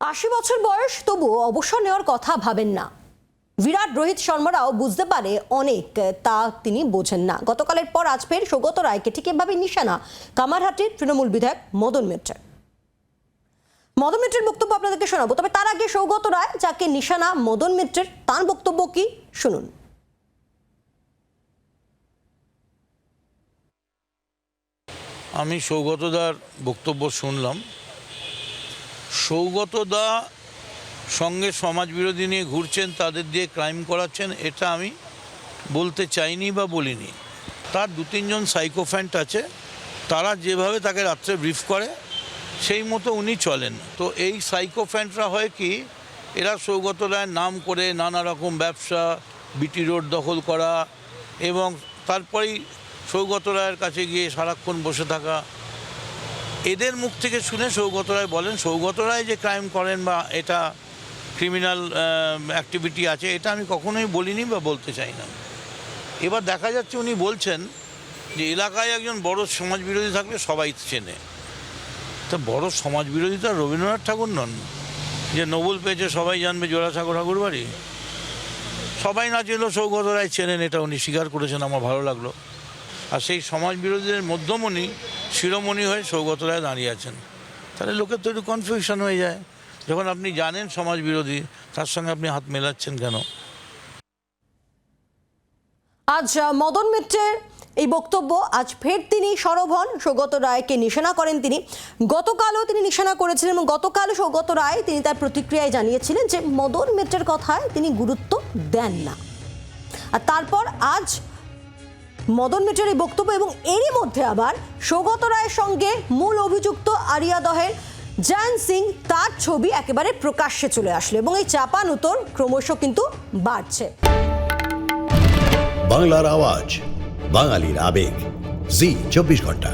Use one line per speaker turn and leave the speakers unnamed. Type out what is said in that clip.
আশি বছর বয়স, তবুও অবসর নেওয়ার কথা ভাবেন না। বিরাট রোহিত শর্মারাও বুঝতে পারে অনেক, তা তিনি বোঝেন না। গতকালের পর আজ ফের সৌগত রায়কে ঠিক এভাবে নিশানা, কামারহাটির তৃণমূল বিধায়ক মদন মিত্রের। মদন মিত্রের বক্তব্য আপনাদেরকে শোনাবো, তবে তার আগে সৌগত রায়, যাকে নিশানা মদন মিত্রের, তার বক্তব্য কি শুনুন।
আমি সৌগতদার বক্তব্য শুনলাম। সৌগতদা সঙ্গে সমাজ বিরোধী নিয়ে ঘুরছেন, তাদের দিয়ে ক্রাইম করাচ্ছেন, এটা আমি বলতে চাইনি বা বলিনি। তার দু তিনজন সাইকোফ্যান্ট আছে, তারা যেভাবে তাকে রাত্রে ব্রিফ করে, সেই মতো উনি চলেন। তো এই সাইকোফ্যান্টরা হয় কি, এরা সৌগত রায়ের নাম করে নানা রকম ব্যবসা, বিটি রোড দখল করা এবং তারপরেই সৌগত রায়ের কাছে গিয়ে সারাক্ষণ বসে থাকা এদের মুখ থেকে শুনে সৌগত রায় বলেন, সৌগত রায় যে ক্রাইম করেন বা এটা ক্রিমিনাল অ্যাক্টিভিটি আছে, এটা আমি কখনোই বলিনি বা বলতে চাই না। এবার দেখা যাচ্ছে উনি বলছেন যে এলাকায় একজন বড় সমাজ বিরোধী থাকলে সবাই চেনে। তা বড় সমাজ বিরোধী তো রবীন্দ্রনাথ ঠাকুর নন। যে নোবেল পেয়েছে সবাই জানবে জোড়াসাগর ঠাকুর বাড়ি। সবাই না চেলেও সৌগত রায় চেনেন, এটা উনি স্বীকার করেছেন, আমার ভালো লাগল। আর সেই সমাজ বিরোধীদের মধ্যমণি শিরোমণি হয়ে সৌগত রায় দাঁড়িয়ে আছেন। তাহলে লোকের তো একটু কনফিউশন হয়ে যায়। যখন আপনি জানেন সমাজ বিরোধী তার সঙ্গে আপনি হাত মেলাচ্ছেন কেন?
আজ মদন মিত্রের এই বক্তব্য, আজ ফের তিনি সরব হন। সৌগত রায়কে নিশানা করেন তিনি। গতকালও তিনি নিশানা করেছিলেন এবং গতকাল সৌগত রায় তিনি তার প্রতিক্রিয়ায় জানিয়েছিলেন যে মদন মিত্রের কথায় তিনি গুরুত্ব দেন না। আর তারপর আজ মদন মিটের এই বক্তব্য এবং এরই মধ্যে আবার সৌগত রায়ের সঙ্গে মূল অভিযুক্ত আরিয়া দহের জয়ন সিং তার ছবি একেবারে প্রকাশ্যে চলে আসলো এবং এই চাপান উত্তর ক্রমশ কিন্তু বাড়ছে।
বাংলার আওয়াজ, বাঙালির আবেগ, জি, চব্বিশ ঘণ্টা।